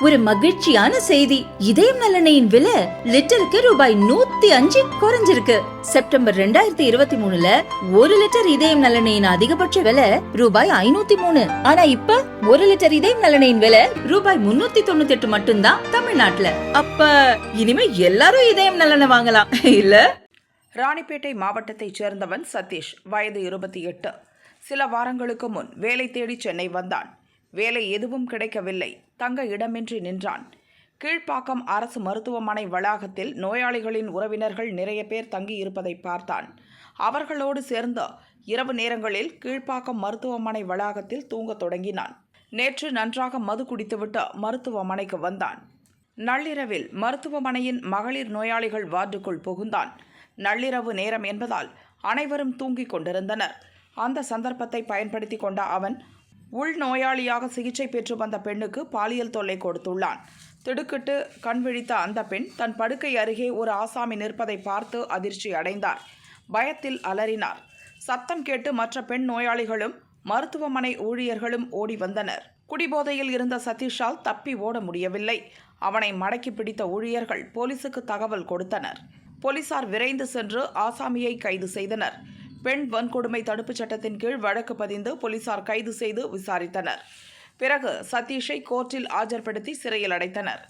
ஒரு மகிழ்ச்சியான செய்தி. இதயம் நலனையின் விலை லிட்டருக்கு ரூபாய் நூத்தி அஞ்சு குறைஞ்சிருக்கு. செப்டம்பர் ரெண்டாயிரத்தி இருபத்தி மூணுல ஒரு லிட்டர் இதயம் நலனையின் அதிகபட்ச விலை ரூபாய் ஐநூத்தி மூணு. ஆனா இப்ப ஒரு லிட்டர் இதயம் நலனையின் விலை ரூபாய் முன்னூத்தி தொண்ணூத்தி எட்டு மட்டும்தான் தமிழ்நாட்டுல. அப்ப இனிமே எல்லாரும் இதயம் நலனை வாங்கலாம். இல்ல? ராணிப்பேட்டை மாவட்டத்தைச் சேர்ந்தவன் சதீஷ் வயது இருபத்தி எட்டு. சில வாரங்களுக்கு முன் வேலை தேடி சென்னை வந்தான். வேலை எதுவும் கிடைக்கவில்லை. தங்க இடமின்றி நின்றான். கீழ்ப்பாக்கம் அரசு மருத்துவமனை வளாகத்தில் நோயாளிகளின் உறவினர்கள் நிறைய பேர் தங்கியிருப்பதை பார்த்தான். அவர்களோடு சேர்ந்த இரவு நேரங்களில் கீழ்ப்பாக்கம் மருத்துவமனை வளாகத்தில் தூங்கத் தொடங்கினான். நேற்று நன்றாக மது குடித்துவிட்டு மருத்துவமனைக்கு வந்தான். நள்ளிரவில் மருத்துவமனையின் மகளிர் நோயாளிகள் வார்டுக்குள் புகுந்தான். நள்ளிரவு நேரம் என்பதால் அனைவரும் தூங்கிக் கொண்டிருந்தனர். அந்த சந்தர்ப்பத்தை பயன்படுத்தி கொண்ட அவன் உள்நோயாளியாக சிகிச்சை பெற்று வந்த பெண்ணுக்கு பாலியல் தொல்லை கொடுத்துள்ளான். திடுக்கிட்டு கண் விழித்த அந்த பெண் தன் படுக்கை அருகே ஒரு ஆசாமி நிற்பதை பார்த்து அதிர்ச்சி அடைந்தார். பயத்தில் அலறினார். சத்தம் கேட்டு மற்ற பெண் நோயாளிகளும் மருத்துவமனை ஊழியர்களும் ஓடி வந்தனர். குடிபோதையில் இருந்த சதீஷால் தப்பி ஓட முடியவில்லை. அவனை மடக்கி பிடித்த ஊழியர்கள் போலீசுக்கு தகவல் கொடுத்தனர். போலீசார் விரைந்து சென்று ஆசாமியை கைது செய்தனர். பெண் வன்கொடுமை தடுப்புச் சட்டத்தின் கீழ் வழக்கு பதிந்து போலீசார் கைது செய்து விசாரித்தனர். பிறகு சதீஷை கோர்ட்டில் ஆஜர்படுத்தி சிறையில் அடைத்தனர்.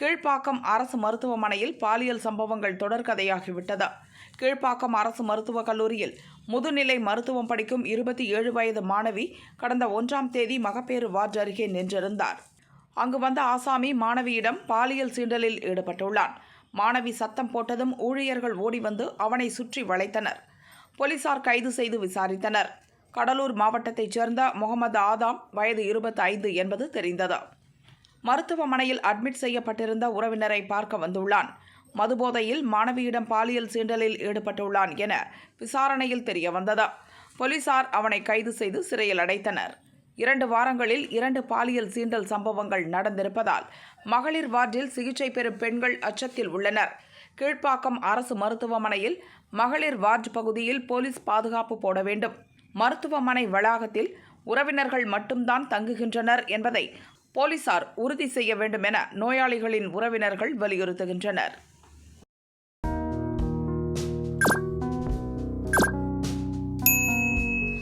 கீழ்ப்பாக்கம் அரசு மருத்துவமனையில் பாலியல் சம்பவங்கள் தொடர்கதையாகிவிட்டது கீழ்ப்பாக்கம் அரசு மருத்துவக் கல்லூரியில் முதுநிலை மருத்துவம் படிக்கும் இருபத்தி ஏழு வயது மாணவி கடந்த ஒன்றாம் தேதி மகப்பேறு வார்டு அருகே நின்றிருந்தார். அங்கு வந்த ஆசாமி மாணவியிடம் பாலியல் சீண்டலில் ஈடுபட்டுள்ளான். மாணவி சத்தம் போட்டதும் ஊழியர்கள் ஓடி வந்து அவனை சுற்றி வளைத்தனர். போலீசார் கைது செய்து விசாரித்தனர். கடலூர் மாவட்டத்தைச் சேர்ந்த முகமது ஆதாம் வயது இருபத்தி ஐந்து என்பது தெரிந்தது. மருத்துவமனையில் அட்மிட் செய்யப்பட்டிருந்த உறவினரை பார்க்க வந்துள்ளான். மதுபோதையில் மாணவியிடம் பாலியல் சீண்டலில் ஈடுபட்டுள்ளான் என விசாரணையில் தெரிய வந்தது போலீசார் அவனை கைது செய்து சிறையில் அடைத்தனர். இரண்டு வாரங்களில் இரண்டு பாலியல் சீண்டல் சம்பவங்கள் நடந்திருப்பதால் மகளிர் வார்டில் சிகிச்சை பெறும் பெண்கள் அச்சத்தில் உள்ளனர். கீழ்ப்பாக்கம் அரசு மருத்துவமனையில் மகளிர் வார்டு பகுதியில் போலீஸ் பாதுகாப்பு போட வேண்டும். மருத்துவமனை வளாகத்தில் உறவினர்கள் மட்டும்தான் தங்குகின்றனர் என்பதை போலீசார் உறுதி செய்ய வேண்டும் என நோயாளிகளின் உறவினர்கள் வலியுறுத்துகின்றனர்.